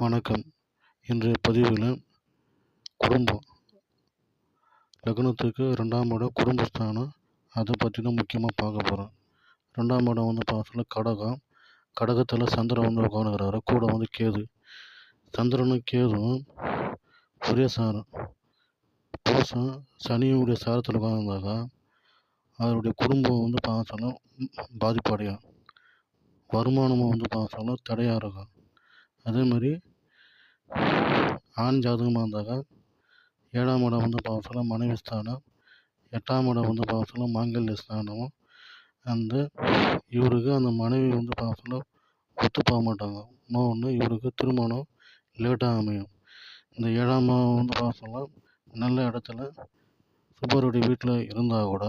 வணக்கம். இன்றைய பதிவில் குடும்பம். லக்னத்துக்கு ரெண்டாம் இடம் குடும்பஸ்தானம். அதை பற்றி தான் முக்கியமாக பார்க்க போகிறோம் ரெண்டாம் இடம் வந்து பார்த்தோன்னா கடகம். கடகத்தில் சந்திரன் வந்து உட்காந்துக்கிறாரு கூட வந்து கேது. சந்திரனும் கேதுவும் ஒரே சாரம். பூசம் சனியுடைய சாரத்தில் உட்காந்துருந்தாக்கா அவருடைய குடும்பம் வந்து பார்த்தோம்னா பாதிப்படையும். வருமானமும் வந்து பார்த்தோன்னா தடையாக இருக்கும். அதே மாதிரி ஆண் ஜாதகமாக இருந்தாக்கா ஏழாம் இடம் வந்து பார்த்தோன்னா மனைவி ஸ்தானம் எட்டாம் இடம் வந்து பார்த்தோன்னா மாங்கல்ய ஸ்தானம் அந்த இவருக்கு அந்த மனைவி வந்து பார்த்தோன்னா ஒத்து போக மாட்டாங்க. இன்னொன்று இவருக்கு திருமணம் லேட்டாக அமையும். இந்த ஏழாம் வந்து பார்த்தோன்னா நல்ல இடத்துல சுப்பருடைய வீட்டில் இருந்தால் கூட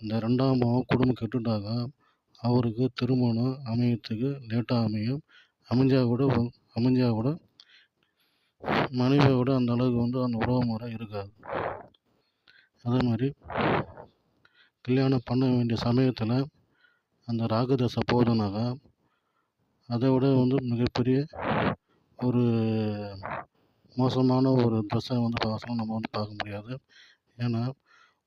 இந்த ரெண்டாம் பாவம் குடும்பம் கெட்டுட்டாக்கா அவருக்கு திருமணம் அமையத்துக்கு லேட்டாக அமையும். அமைஞ்சா கூட அமைஞ்சால் அமைஞ்சா கூட மனைவியோட அந்த அளவுக்கு வந்து அந்த உறவு முறை இருக்காது. அதே மாதிரி கல்யாணம் பண்ண வேண்டிய சமயத்தில் அந்த ராகதசை போதுனாக்கா அதை விட வந்து மிகப்பெரிய ஒரு மோசமான ஒரு தசை வந்து பார்த்தோம்னா நம்ம வந்து பார்க்க முடியாது. ஏன்னா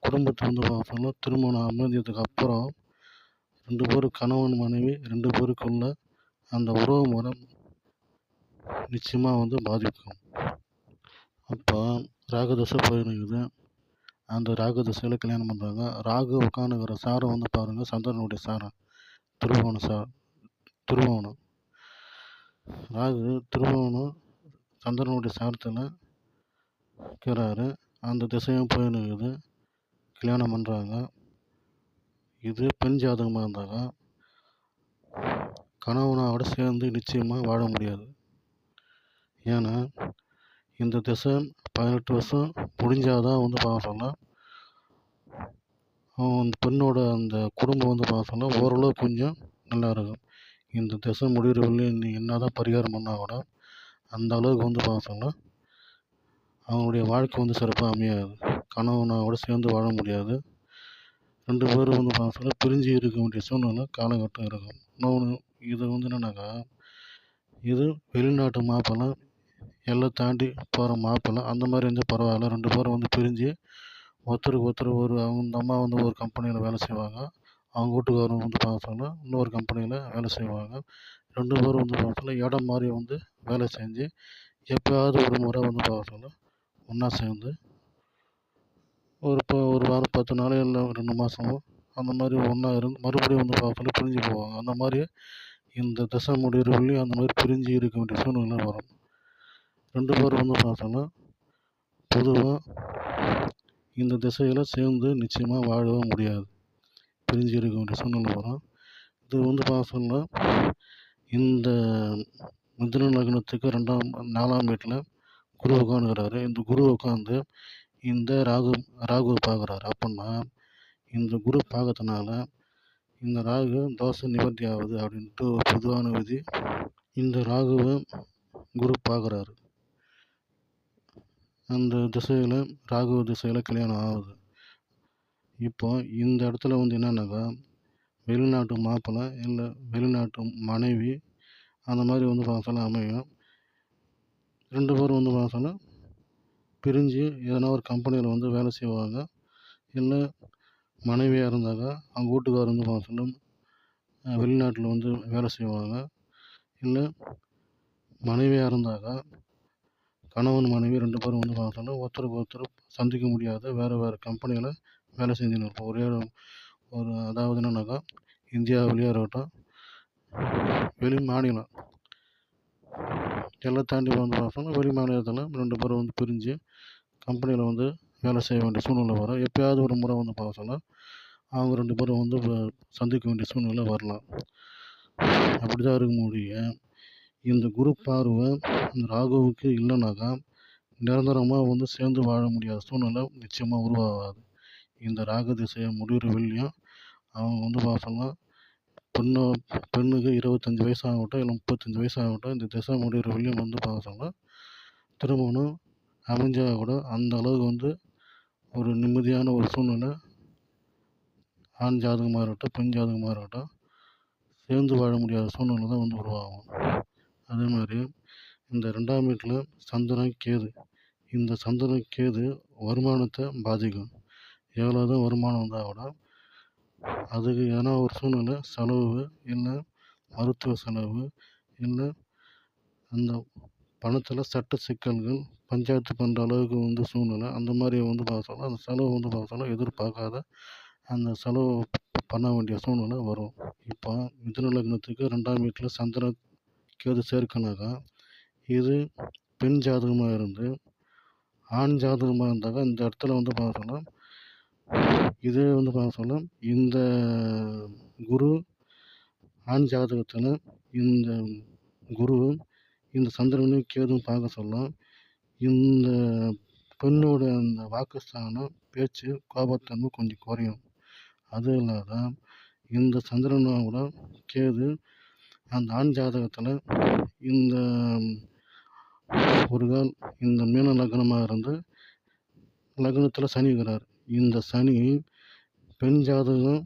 குடும்பத்தை வந்து பார்த்தோம்னா திருமணம் அமைஞ்சதுக்கு அப்புறம் ரெண்டு பேரும் கணவன் மனைவி ரெண்டு பேருக்குள்ள அந்த உறவு முறை நிச்சயமாக வந்து பாதிக்கும். அப்போ ராகதசை போயிருக்குது. அந்த ராகதசையில் கல்யாணம் பண்ணுறாங்க ராகு உட்காந்துக்கிற சாரம் வந்து பாருங்கள் சந்திரனுடைய சாரம் திருவோணம் சார் திருவோணம் ராகு திருவோணம் சந்திரனுடைய சாரத்தில் இருக்கிறாரு. அந்த திசையும் போயிருக்குது. கல்யாணம் பண்ணுறாங்க இது பெண் ஜாதகமாக இருந்தாங்க. கணவனோட சேர்ந்து நிச்சயமாக வாழ முடியாது. ஏன்னா இந்த திசை பதினெட்டு வருஷம் முடிஞ்சாதான் வந்து பார்த்தோம்னா அவன் அந்த பெண்ணோட அந்த குடும்பம் வந்து பார்த்தோம்னா ஓரளவு கொஞ்சம் நல்லா இருக்கும். இந்த திசை முடிகிறவரையும் நீ என்ன தான் பரிகாரம் பண்ணால் கூட அந்த அளவுக்கு வந்து பார்த்தோம்னா அவங்களுடைய வாழ்க்கை வந்து சிறப்பாக அமையாது. கணவனோட சேர்ந்து வாழ முடியாது. ரெண்டு பேரும் வந்து பார்த்தோம்னா பிரிஞ்சு இருக்க வேண்டிய சூழ்நிலை காலகட்டம் இருக்கும். இன்னொன்று இது வந்து என்னென்னாக்கா இது வெளிநாட்டு மாப்பிள்ளை எல்லாம் தாண்டி போகிற மாப்பிள்ளை அந்த மாதிரி இருந்தால் பரவாயில்ல. ரெண்டு பேரும் வந்து பிரிஞ்சு ஒருத்தருக்கு ஒருத்தர் ஒரு அவங்க அம்மா வந்து ஒரு கம்பெனியில் வேலை செய்வாங்க. அவங்க வீட்டுக்காரங்க வந்து பார்த்தோன்னா இன்னொரு கம்பெனியில் வேலை செய்வாங்க. ரெண்டு பேரும் வந்து பார்த்தோன்னா இடம் மாதிரி வந்து வேலை செஞ்சு எப்போயாவது ஒரு முறை வந்து பார்த்தோன்னா ஒன்றா சேர்ந்து ஒரு இப்போ ஒரு வாரம் பத்து நாள் இல்லை ரெண்டு மாதமோ அந்த மாதிரி ஒன்றா இருந்து மறுபடியும் வந்து பார்த்தோன்னா பிரிஞ்சு போவாங்க. அந்த மாதிரி இந்த தசை முடிகிறவரையும் அந்த மாதிரி பிரிஞ்சு இருக்க வேண்டிய சூழ்நிலை வரும். ரெண்டு பேரும் வந்து பார்த்தோன்னா பொதுவாக இந்த திசையில் சேர்ந்து நிச்சயமாக வாழவே முடியாது. பிரிஞ்சு இருக்க வேண்டிய சூழ்நிலை வரும். இது வந்து பார்த்தோம்னா இந்த மிதுன லக்னத்துக்கு ரெண்டாம் நாலாம் வீட்டில் குரு உட்காந்துக்கிறாரு இந்த குரு உட்காந்து இந்த ராகு ராகு பார்க்குறாரு. அப்படின்னா இந்த குரு பார்க்கறதுனால இந்த ராகு தோஷ நிவர்த்தி ஆகுது அப்படின்ட்டு ஒரு பொதுவான விதி. இந்த ராகுவை குரு பார்க்குறாரு. அந்த திசையில் ராகு திசையில் கல்யாணம் ஆகுது. இப்போ இந்த இடத்துல வந்து என்னன்னாக்கா வெளிநாட்டு மாப்பிள்ளை இல்லை வெளிநாட்டு மனைவி அந்த மாதிரி வந்து பார்த்தோன்னா அமையும். ரெண்டு பேரும் வந்து பார்த்தோன்னா பிரிஞ்சு எதனா ஒரு கம்பெனியில் வந்து வேலை செய்வாங்க. இல்லை மனைவியாக இருந்தாக்கா அவங்க வீட்டுக்காரர் வந்து பார்த்தோன்னா வெளிநாட்டில் வந்து வேலை செய்வாங்க. இல்லை மனைவியாக இருந்தாக்கா கணவன் மனைவி ரெண்டு பேரும் வந்து பார்த்தோன்னா ஒருத்தருக்கு ஒருத்தர் சந்திக்க முடியாத வேறு வேறு கம்பெனியில் வேலை செஞ்சுன்னு இருப்போம். ஒரே ஒரு அதாவது என்னென்னாக்கா இந்தியாவிலேயே இருக்கட்டும் வெளி மாநிலம். எல்லாம் தாண்டி வந்து பார்த்தோன்னா வெளி மாநிலத்தில் ரெண்டு பேரும் வந்து பிரிஞ்சு கம்பெனியில் வந்து வேலை செய்ய வேண்டிய சூழ்நிலை வரும். எப்போயாவது ஒரு முறை வந்து பார்க்க சொன்னால் அவங்க ரெண்டு பேரும் வந்து சந்திக்க வேண்டிய சூழ்நிலை வரலாம். அப்படி தான் இருக்க முடியும். இந்த குரு பார்வை இந்த ராகுவுக்கு இல்லைனாக்கா நிரந்தரமாக வந்து சேர்ந்து வாழ முடியாத சூழ்நிலை நிச்சயமாக உருவாகாது. இந்த ராகு திசையை முடிகிற வெளியும் அவங்க வந்து பார்த்தோம்னா பெண்ணு பெண்ணுக்கு இருபத்தஞ்சி வயசு ஆகட்டும் இல்லை முப்பத்தஞ்சு வயசு ஆகட்டும் இந்த திசை முடிகிற வெளியும் வந்து பார்த்தோம்னா திருமணம் அமைஞ்சால் கூட அந்த அளவுக்கு வந்து ஒரு நிம்மதியான ஒரு சூழ்நிலை. ஆண் ஜாதகமாக இருக்கட்டும் பெண் ஜாதகமாக இருக்கட்டும் சேர்ந்து வாழ முடியாத சூழ்நிலை தான் வந்து உருவாகும். அதே மாதிரி இந்த ரெண்டாம் வீட்டில் சந்திரன் கேது. இந்த சந்திரன் கேது வருமானத்தை பாதிக்கும். எவ்வளோ தான் வருமானம் வந்தால் கூட அதுக்கு எதனா ஒரு சூழ்நிலை செலவு இல்லை மருத்துவ செலவு இல்லை. அந்த பணத்தில் சட்ட சிக்கல்கள் பஞ்சாயத்து பண்ணுற அளவுக்கு வந்து சூழ்நிலை. அந்த மாதிரி வந்து பார்க்க அந்த செலவு வந்து பார்க்க எதிர்பார்க்காத அந்த செலவு பண்ண வேண்டிய சூழ்நிலை வரும். இப்போ மிதுன லக்னத்துக்கு ரெண்டாம் வீட்டில் சந்திரன் கேது சேர்க்கனாக்கா இது பெண் ஜாதகமாக இருந்து ஆண் ஜாதகமாக இருந்தாக்கா இந்த இடத்துல வந்து பார்க்க இது இதே வந்து பார்க்க சொல்ல இந்த குரு ஆண் ஜாதகத்தில் இந்த குரு இந்த சந்திரனையும் கேதும் பார்க்க சொல்லலாம் இந்த பெண்ணோட அந்த வாக்குஸ்தானம் பேச்சு கோபத்தன்மை கொஞ்சம் குறையும். அதுவும் இல்லாத இந்த சந்திரனோட கேது அந்த ஆண் ஜாதகத்தில் இந்த ஒரு கால் இந்த மீன லக்னமாக இருந்து லக்னத்தில் சனி இருக்கிறார். இந்த சனி பெண் ஜாதகம்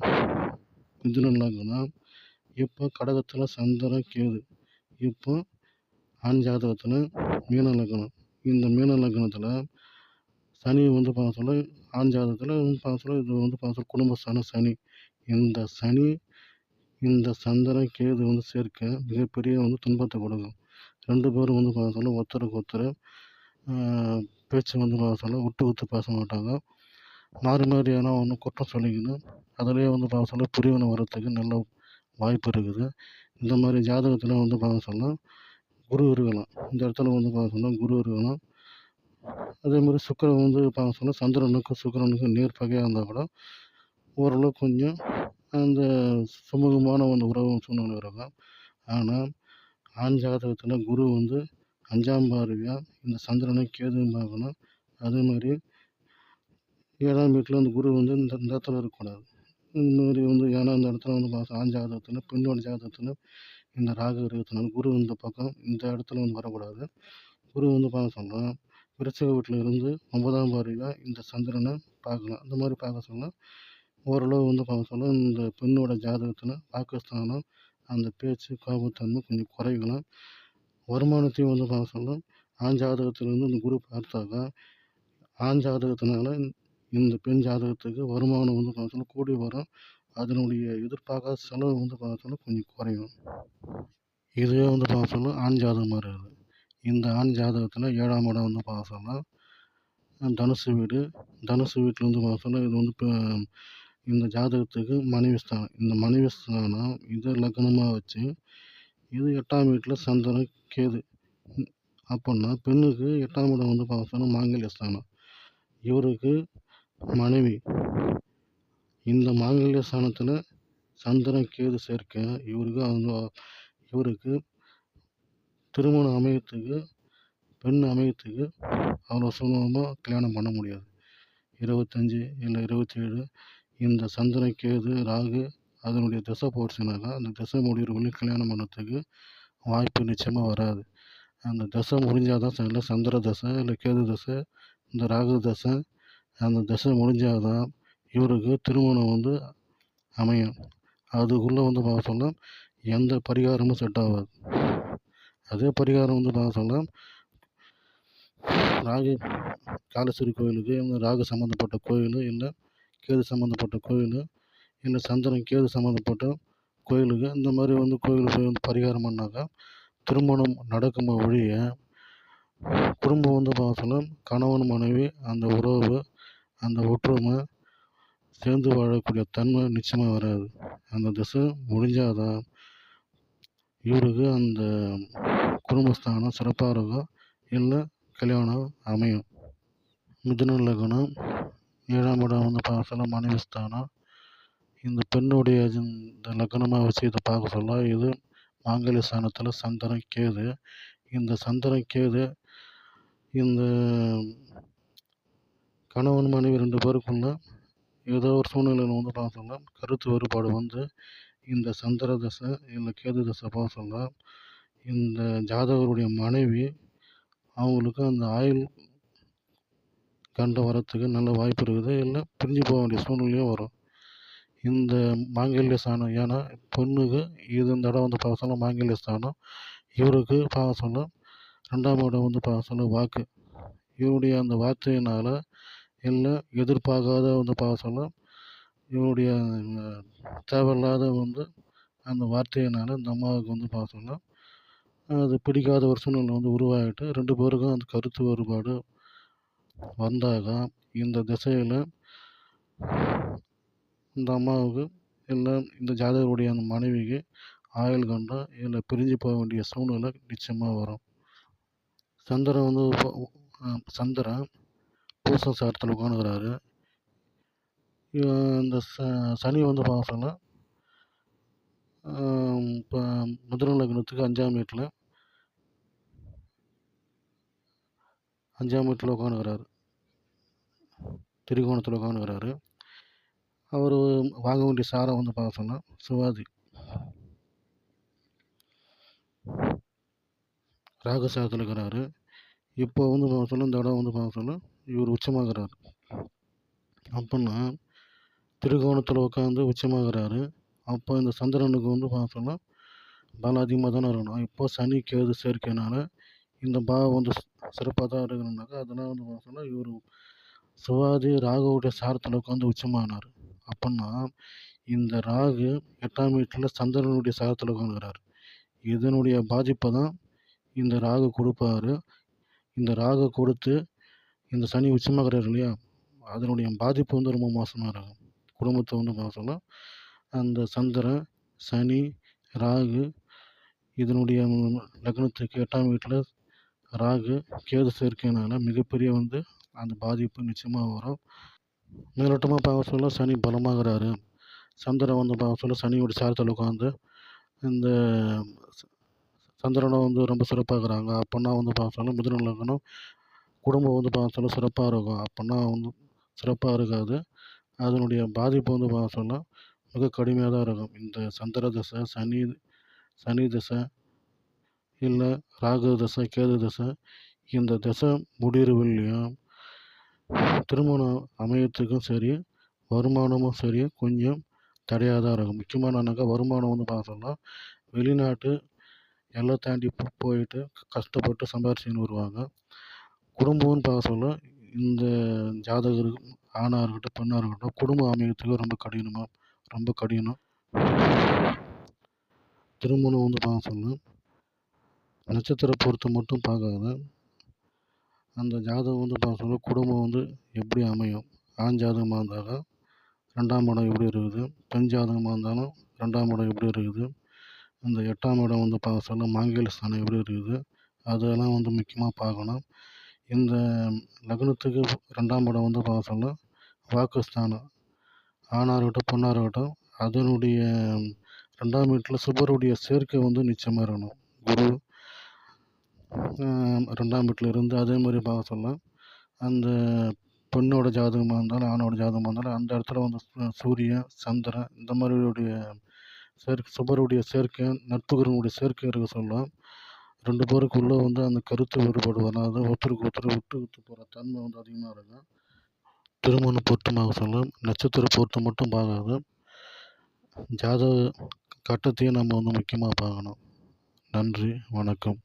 மிதுன லக்னம் இப்போ கடகத்தில் சந்திரன் கேது. இப்போ ஆண் ஜாதகத்தில் மீன லக்னம். இந்த மீன லக்னத்தில் சனி வந்து பார்க்க சொல்ல ஆண் ஜாதகத்தில் வந்து பார்க்க சொல்ல இது வந்து பார்க்க சொல்ல சனி. இந்த சனி இந்த சந்திரன் கேது வந்து சேர்க்க மிகப்பெரிய வந்து துன்பத்தை கொடுக்கும். ரெண்டு பேரும் வந்து பார்க்க சொல்ல ஒருத்தருக்கு ஒருத்தர் பேச்சு வந்து பார்க்க சொல்ல விட்டு விட்டு பேச மாட்டாங்க. மாறி மாறி ஏன்னா ஒன்று குற்றம் சொல்லிக்கணும் அதிலே வந்து பார்க்க சொல்ல பிரிவினை வர்றதுக்கு நல்ல வாய்ப்பு இருக்குது. இந்த மாதிரி ஜாதகத்தில் வந்து பார்க்க சொல்ல குரு இருக்கலாம். இந்த இடத்துல வந்து பார்க்க சொன்னால் குரு இருக்கலாம். அதே மாதிரி சுக்கரன் வந்து பார்க்க சொன்னால் சந்திரனுக்கும் சுக்கிரனுக்கும் நேர் பகையாக இருந்தால் கூட ஓரளவு கொஞ்சம் அந்த சுமூகமான அந்த உறவு சூழ்நிலை இருக்கும். ஆனால் ஆண் ஜாதகத்தில் குரு வந்து அஞ்சாம் பார்வையாக இந்த சந்திரனை கேதுன்னு பார்க்கணும். அதே மாதிரி ஏழாம் வீட்டில் அந்த குரு வந்து இந்த இந்த இடத்துல இருக்கக்கூடாது. இந்த மாதிரி வந்து ஏன்னா இந்த இடத்துல வந்து பார்த்தா ஆண் ஜாதகத்தில் பெண்ணோட ஜாதகத்தில் இந்த ராகு இருக்கிறதுனால குரு இந்த பக்கம் இந்த இடத்துல வந்து வரக்கூடாது. குரு வந்து பார்க்க சொன்னால் விருச்சக வீட்டில் இருந்து ஒன்பதாம் பாரியாக இந்த சந்திரனை பார்க்கலாம். அந்த மாதிரி பார்க்க சொன்னால் ஓரளவு வந்து பார்க்க சொல்ல இந்த பெண்ணோட ஜாதகத்தில் பாகிஸ்தானம் அந்த பேச்சு கோபத்தன்மை கொஞ்சம் குறைக்கலாம் வருமானத்தையும் வந்து பார்க்க சொல்ல ஆண் ஜாதகத்திலேருந்து இந்த குரு பார்த்தாக்கா ஆண் ஜாதகத்தினால இந்த பெண் ஜாதகத்துக்கு வருமானம் வந்து பார்க்க சொல்ல கூடி வரும் அதனுடைய எதிர்பார்க்காத செலவு வந்து பார்த்தோன்னா கொஞ்சம் குறையும். இதுவே வந்து பார்க்க சொல்ல ஆண் ஜாதகமாக இருக்குது இந்த ஆண் ஜாதகத்தில் ஏழாம் இடம் வந்து பார்க்க தனுசு வீடு. தனுசு வீட்டில் வந்து பார்க்க இது வந்து இப்போ இந்த ஜாதகத்துக்கு மனைவி ஸ்தானம். இந்த மனைவி ஸ்தானம் இதை லக்னமாக வச்சு இது எட்டாம் வீட்டில் சந்திரன் கேது. அப்படின்னா பெண்ணுக்கு எட்டாம் இடம் வந்து பார்க்க மாங்கல்ய ஸ்தானம். இவருக்கு மனைவி. இந்த மாங்கல்ய ஸ்தானத்தில் சந்திரன் கேது சேர்க்க இவருக்கு அவங்க இவருக்கு திருமணம் அமையத்துக்கு பெண் அமையத்துக்கு அவ்வளோ சுலபமாக கல்யாணம் பண்ண முடியாது. இருபத்தஞ்சி இல்லை இருபத்தி ஏழு இந்த சந்திரன் கேது ராகு அதனுடைய திசை போச்சுனாக்கா அந்த திசை முடிவுக்குள்ளே கல்யாணம் பண்ணுறதுக்கு வாய்ப்பு நிச்சயமாக வராது. அந்த தசை முடிஞ்சால் தான் இல்லை சந்திர தசை இல்லை கேது தசை இந்த ராகு தசை அந்த தசை முடிஞ்சால் தான் இவருக்கு திருமணம் வந்து அமையும். அதுக்குள்ளே வந்து பார்க்க சொல்ல எந்த பரிகாரமும் செட் ஆகாது. அதே பரிகாரம் வந்து பார்க்க சொல்ல ராகு காலஸ்வரி கோயிலுக்கு இந்த ராகு சம்மந்தப்பட்ட கோயில் இல்லை கேது சம்மந்தப்பட்ட கோயில் இல்லை சந்திரன் கேது சம்மந்தப்பட்ட கோயிலுக்கு இந்த மாதிரி வந்து கோயிலுக்கு போய் வந்து பரிகாரம் பண்ணாக்கா திருமணம் நடக்கும் ஒழிய குடும்பம் வந்து பார்க்க சொல்ல கணவன் மனைவி அந்த உறவு அந்த ஒற்றுமை சேர்ந்து வாழக்கூடிய தன்மை நிச்சயமாக வராது. அந்த திசை முடிஞ்சாதான் இவருக்கு அந்த குடும்பஸ்தானம் சிறப்பாக இருக்கும் இல்லை கல்யாணம் அமையும். மிதுன லக்னம் ஏழாம் இடம் வந்து பார்க்க சொல்ல மனைவி ஸ்தானம். இந்த பெண்ணுடைய இந்த லக்னமாக வச்சு இதை பார்க்க சொல்ல இது மாங்கல்ய ஸ்தானத்தில் சந்திரன் கேது. இந்த சந்திரன் கேது இந்த கணவன் மனைவி ரெண்டு பேருக்குள்ள ஏதோ ஒரு சூழ்நிலையில் வந்து பார்க்க கருத்து வேறுபாடு வந்து இந்த சந்திர தசை இல்லை கேது தசை பார்த்தோம்னா இந்த ஜாதகருடைய மனைவி அவங்களுக்கு அந்த ஆயுள் கண்டம் வரத்துக்கு நல்ல வாய்ப்பு இருக்குது. இல்லை பிரிஞ்சு போக வேண்டிய சூழ்நிலையும் வரும். இந்த மாங்கல்ய ஸ்தானம் ஏன்னா பொண்ணுக்கு இது இந்த இடம் வந்து பார்க்க சொல்ல மாங்கல்ய ஸ்தானம். இவருக்கு பார்க்க சொல்ல ரெண்டாம் இடம் வந்து பார்க்க சொல்ல வாக்கு. இவருடைய அந்த வார்த்தையினால் இல்லை எதிர்பார்க்காத வந்து பார்க்க சொல்ல இவருடைய தேவையில்லாத வந்து அந்த வார்த்தையினால் இந்த அம்மாவுக்கு வந்து பார்க்க அது பிடிக்காத ஒரு சூழ்நிலை வந்து உருவாகிட்டு ரெண்டு பேருக்கும் அந்த கருத்து வேறுபாடு வந்தாக இந்த திசையில் இந்த அம்மாவுக்கு இல்லை இந்த ஜாதகருடைய அந்த மனைவிக்கு ஆயுள் கண்டம் இல்லை பிரிஞ்சு போக வேண்டிய சூழ்நிலை நிச்சயமாக வரும். சந்திரன் வந்து சந்திரன் பூச சாரத்தில் உட்காந்துக்கிறாரு இந்த ச சனி வந்து பார்க்க சொன்னால் இப்போ மிதுன லக்னத்துக்கு அஞ்சாம் வீட்டில் அஞ்சாம் வீட்டில் உட்காந்துக்கிறாரு திரிகோணத்தில் உட்காந்துக்கிறாரு அவர் வாங்க வேண்டிய சாரம் வந்து பார்க்க சொன்னால் சிவாஜி. ராகசாரத்தில் இருக்கிறாரு. இப்போ வந்து பார்க்க இந்த இடம் வந்து பார்க்க சொன்னால் இவர் உச்சமாகிறார். அப்போன்னா திருகோணத்தில் உட்காந்து உச்சமாகிறாரு. அப்போ இந்த சந்திரனுக்கு வந்து பார்த்தோன்னா சொன்னால் பலம் அதிகமாக தானே இருக்கணும். இப்போ சனி கேது சேர்க்கைனால இந்த பாவம் வந்து சிறப்பாக தான் இருக்கணும்னாக்கா அதெல்லாம் வந்து பார்த்தோன்னா சொன்னால் இவர் சிவாஜி ராகுவுடைய சாரத்தில் உட்காந்து உச்சமானார். அப்படின்னா இந்த ராகு எட்டாம் வீட்டில் சந்திரனுடைய சாரத்தில் உட்காந்துக்கிறார் இதனுடைய பாதிப்பை தான் இந்த ராகு கொடுப்பாரு. இந்த ராகு கொடுத்து இந்த சனி உச்சமாகிறார் இல்லையா? அதனுடைய பாதிப்பு வந்து ரொம்ப மோசமாக இருக்கும். குடும்பத்தை வந்து பார்த்தோம்னா அந்த சந்திரன் சனி ராகு இதனுடைய லக்னத்துக்கு எட்டாம் வீட்டில் ராகு கேது சேர்க்கையினால மிகப்பெரிய வந்து அந்த பாதிப்பு நிச்சயமாக வரும். மேலோட்டமாக பார்க்க சொல்ல சனி பலமாகிறாரு. சந்திரன் வந்து பார்க்க சொல்ல சனியோட சாரத்தில் உட்காந்து இந்த சந்திரனை வந்து ரொம்ப சிறப்பாகிறாங்க. அப்படின்னா வந்து பார்க்க சொல்ல மிதுன லக்னம் குடும்பம் வந்து பார்க்க சொல்ல சிறப்பாக இருக்கும். அப்படின்னா வந்து சிறப்பாக இருக்காது. அதனுடைய பாதிப்பு வந்து பார்க்க சொல்ல மிக கடுமையாக தான் இருக்கும். இந்த சந்திர தசை சனி சனி தசை இல்லை ராகு தசை கேது தசை இந்த தசை முடிகிறவில்லையும் திருமணம் அமையத்துக்கும் சரி வருமானமும் சரி கொஞ்சம் தடையாக தான் இருக்கும். முக்கியமானனாக்கா வருமானம் வந்து பார்த்தோம்னா வெளிநாட்டு எல்லாம் தாண்டி போயிட்டு கஷ்டப்பட்டு சம்பாரிச்சுன்னு வருவாங்க. குடும்பம்னு பார்க்க சொல்ல இந்த ஜாதகருக்கு ஆணாக இருக்கட்டும் பெண்ணாக இருக்கட்டும் குடும்பம் அமைகிறதுக்கு ரொம்ப கடினமாக ரொம்ப கடினம். திருமணம் வந்து பார்க்க சொல்ல நட்சத்திர பொறுத்து மட்டும் பார்க்காத. அந்த ஜாதகம் வந்து பார்க்க சொல்ல குடும்பம் வந்து எப்படி அமையும்? ஆண் ஜாதகமாக இருந்தாலும் ரெண்டாம் இடம் எப்படி இருக்குது? பெண் ஜாதகமாக இருந்தாலும் ரெண்டாம் இடம் எப்படி இருக்குது? இந்த எட்டாம் இடம் வந்து பார்க்க சொல்ல மாங்கல்ய ஸ்தானம் எப்படி இருக்குது? அதெல்லாம் வந்து முக்கியமாக பார்க்கணும். இந்த லக்னத்துக்கு ரெண்டாம் இடம் வந்து பார்க்க சொல்ல வாக்குஸ்தானம் ஆணாக இருக்கட்டும் பெண்ணாக இருக்கட்டும் அதனுடைய ரெண்டாம் வீட்டில் சுபருடைய சேர்க்கை வந்து நிச்சயமாக இருக்கணும். குரு ரெண்டாம் வீட்டில் இருந்து அதே மாதிரி பார்க்க சொல்ல அந்த பெண்ணோட ஜாதகமாக இருந்தாலும் ஆணோட ஜாதகமாக இருந்தாலும் அந்த இடத்துல வந்து சூரியன் சந்திரன் இந்த மாதிரியுடைய சேர்க்கை சுபருடைய சேர்க்கை நட்புகிறனுடைய சேர்க்கை இருக்க சொல்லலாம் ரெண்டு பேருக்குள்ளே வந்து அந்த கருத்து வேறுபாடு வராது ஒருத்தருக்கு ஒருத்தர் விட்டு விட்டு போகிற தன்மை வந்து அதிகமாக இருக்கும். திருமணம் பொருத்தமாக சொல்லலாம். நட்சத்திர பொருத்தம் மட்டும் பார்க்காது ஜாதக கட்டத்தையும் நம்ம வந்து முக்கியமாக பார்க்கணும். நன்றி வணக்கம்.